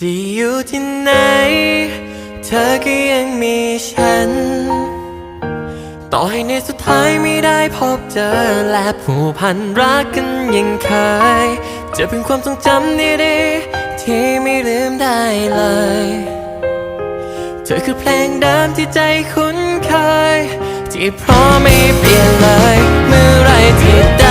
จะอยู่ที่ไหน เธอก็ยังมีฉัน ต่อให้ในสุดท้ายไม่ได้พบเจอ และผูกพันรักกันยังเคย จะเป็นความทรงจำดีๆที่ไม่ลืมได้เลย เธอคือเพลงเดิมที่ใจคุ้นเคย ที่พร้อมไม่เปลี่ยนเลย เมื่อไรที่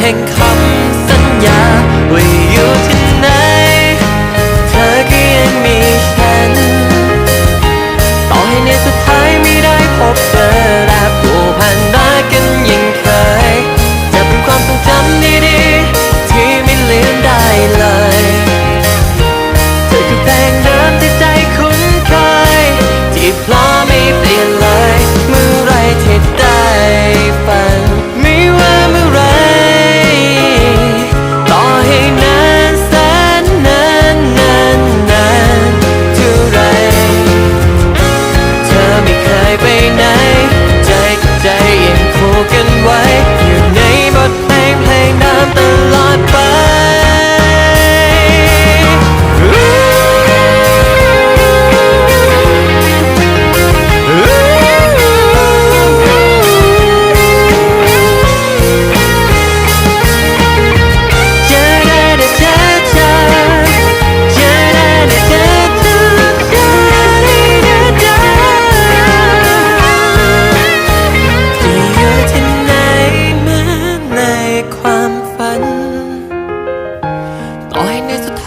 แห่งคำ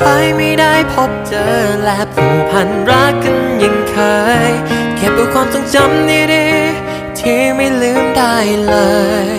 ไปไม่ได้พบเจอและผูกพันรักกันยังเคย เก็บเอาความทรงจำดีๆที่ไม่ลืมได้เลย